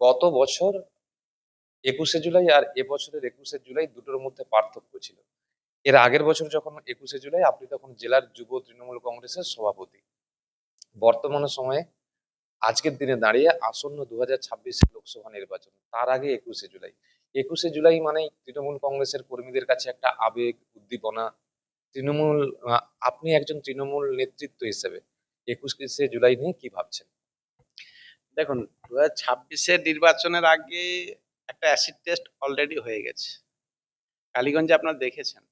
গত বছর একুশে জুলাই আর এবছরের একুশে জুলাই দুটোর মধ্যে পার্থক্য ছিল। এর আগের বছর যখন একুশে জুলাই, আপনি তখন জেলার যুব তৃণমূল কংগ্রেসের সভাপতি। বর্তমান সময়ে, আজকের দিনে দাঁড়িয়ে আসন্ন দু হাজার লোকসভা নির্বাচন, তার আগে একুশে জুলাই। একুশে জুলাই মানে তৃণমূল কংগ্রেসের কর্মীদের কাছে একটা আবেগ, উদ্দীপনা। তৃণমূল আপনি একজন তৃণমূল নেতৃত্ব হিসেবে একুশে জুলাই নিয়ে কি ভাবছেন? দেখুন দু হাজার নির্বাচনের আগে একটা অ্যাসিড টেস্ট অলরেডি হয়ে গেছে। কালীগঞ্জে আপনারা দেখেছেন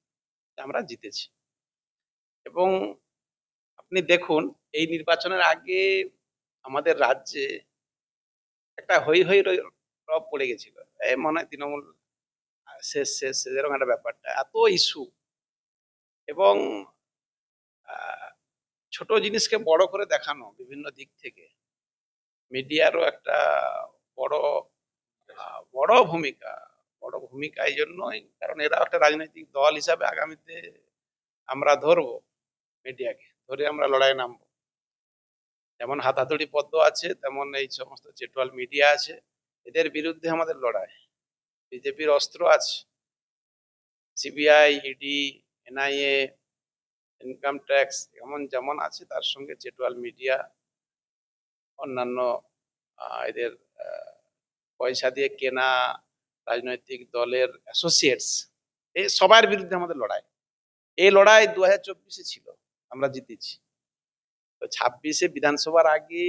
আমরা জিতেছি। এবং আপনি দেখুন, এই নির্বাচনের আগে আমাদের রাজ্যে একটা হই হই রব পড়ে গেছিল। এই মনে হয় তৃণমূল শেষ শেষ এরকম একটা ব্যাপারটা, এত ইস্যু। এবং ছোট জিনিসকে বড় করে দেখানো বিভিন্ন দিক থেকে। মিডিয়ারও একটা বড় বড় ভূমিকা বড় ভূমিকা এই জন্যই কারণ এরা একটা রাজনৈতিক দল হিসাবে আগামীতে আমরা ধরবো মিডিয়াকে, ধরে আমরা লড়াই নামবো। যেমন হাতাহাতুড়ি পদ্ম আছে, তেমন এই সমস্ত চেটুয়াল মিডিয়া আছে, এদের বিরুদ্ধে আমাদের লড়াই। বিজেপির অস্ত্র আছে। CBI ED NIA income tax এমন যেমন আছে, তার সঙ্গে চেটুয়াল মিডিয়া অন্যান্য এদের পয়সা দিয়ে কেনা রাজনৈতিক দলের অ্যাসোসিয়েটস এই সবার বিরুদ্ধে আমাদের লড়াই। এই লড়াই দু হাজার চব্বিশে ছিল, আমরা জিতেছি। তো ছাব্বিশে বিধানসভার আগে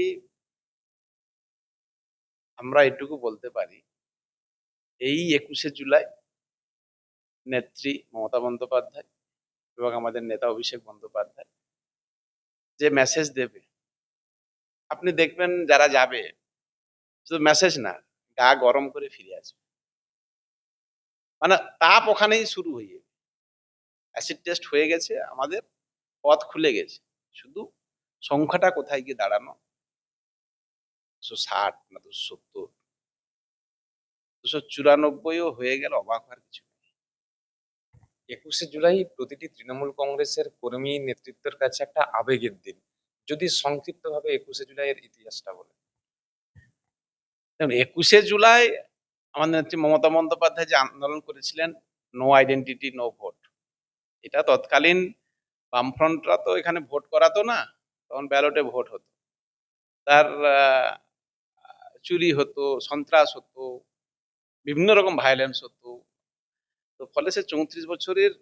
আমরা এটুকু বলতে পারি, এই একুশে জুলাই নেত্রী মমতা বন্দ্যোপাধ্যায় এবং আমাদের নেতা অভিষেক বন্দ্যোপাধ্যায় যে মেসেজ দেবে আপনি দেখবেন যারা যাবে, শুধু মেসেজ না, গা গরম করে ফিরে আসবে। মানে তাপ ওখানেই শুরু হয়ে অ্যাসিড টেস্ট হয়ে গেছে, আমাদের পথ খুলে গেছে। শুধু সংখ্যাটা কোথায় গিয়ে দাঁড়ানো? দুশো ষাট না দুশো সত্তর? দুশো চুরানব্বইও হয়ে গেল অবাক হওয়ার কিছু। একুশে জুলাই প্রতিটি তৃণমূল কংগ্রেসের কর্মী নেতৃত্বের কাছে একটা আবেগের দিন। যদি সংক্ষিপ্তভাবে একুশে জুলাইয়ের ইতিহাসটা বলে দেখুন, একুশে জুলাই আমাদের নেত্রী মমতা বন্দ্যোপাধ্যায় যে আন্দোলন করেছিলেন নো আইডেন্টিটি নো ভোট এটা তৎকালীন বামফ্রন্টরা তো এখানে ভোট করাতো না, তখন ব্যালটে ভোট হতো। তার চুরি হতো, সন্ত্রাস হতো, বিভিন্ন রকম ভায়োলেন্স হতো। তো ফলে সে চৌত্রিশ বছরের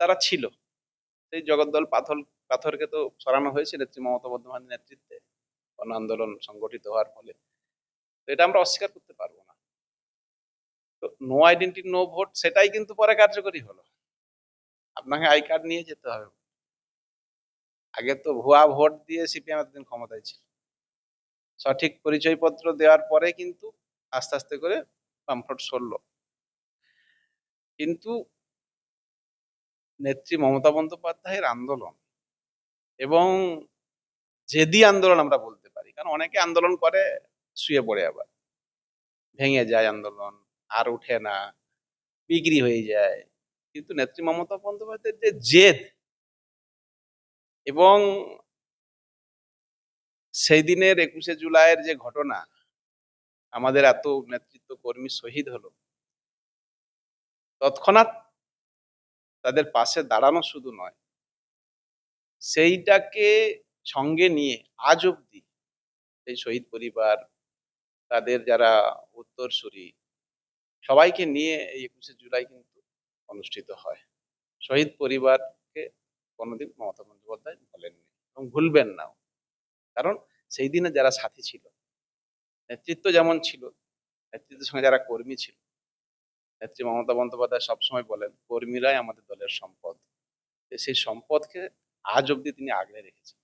তারা ছিল। সেই জগদ্দল পাথর পাথরকে তো সরানো হয়েছে নেত্রী মমতা বন্দ্যোপাধ্যায়ের নেতৃত্বে। গণ আন্দোলন সংগঠিত হওয়ার ফলে। তো এটা আমরা অস্বীকার করতে পারব না। তো নো আইডেন্টি নো ভোট সেটাই কিন্তু পরে কার্যকরী হলো। আপনাকে আই কার্ড নিয়ে যেতে হবে। আগে তো ভুয়া ভোট দিয়ে সিপিএম এতদিন ক্ষমতায় ছিল। সঠিক পরিচয়পত্র দেওয়ার পরে কিন্তু আস্তে আস্তে করে বামফ্রন্ট সরল। কিন্তু নেত্রী মমতা বন্দ্যোপাধ্যায়ের আন্দোলন এবং জেদি আন্দোলন আমরা বলতে পারি। কারণ অনেকে আন্দোলন করে, শুয়ে পড়ে আবার। ভেঙে যায় আন্দোলন, আর উঠে না, বিক্রি হয়ে যায়। কিন্তু নেত্রী মমতা বন্দ্যোপাধ্যায়ের যে জেদ এবং সেই দিনের একুশে জুলাইয়ের যে ঘটনা, আমাদের এত নেতৃত্ব কর্মী শহীদ হলো, তৎক্ষণাৎ তাদের পাশে দাঁড়ানো শুধু নয় সেইটাকে সঙ্গে নিয়ে আজ অব্দি সেই শহীদ পরিবার, তাদের যারা উত্তরসূরি, সবাইকে নিয়ে এই একুশে জুলাই কিন্তু অনুষ্ঠিত হয়। শহীদ পরিবারকে কোনোদিন মমতা বন্দ্যোপাধ্যায় ভুলেননি এবং ভুলবেন নাও। কারণ সেই দিনে যারা সাথী ছিল, নেতৃত্ব যেমন ছিল, নেতৃত্বের সঙ্গে যারা কর্মী ছিল, নেত্রী মমতা বন্দ্যোপাধ্যায় সবসময় বলেন, কর্মীরাই আমাদের দলের সম্পদ। সেই সম্পদকে আজ অবধি তিনি আগলে রেখেছেন।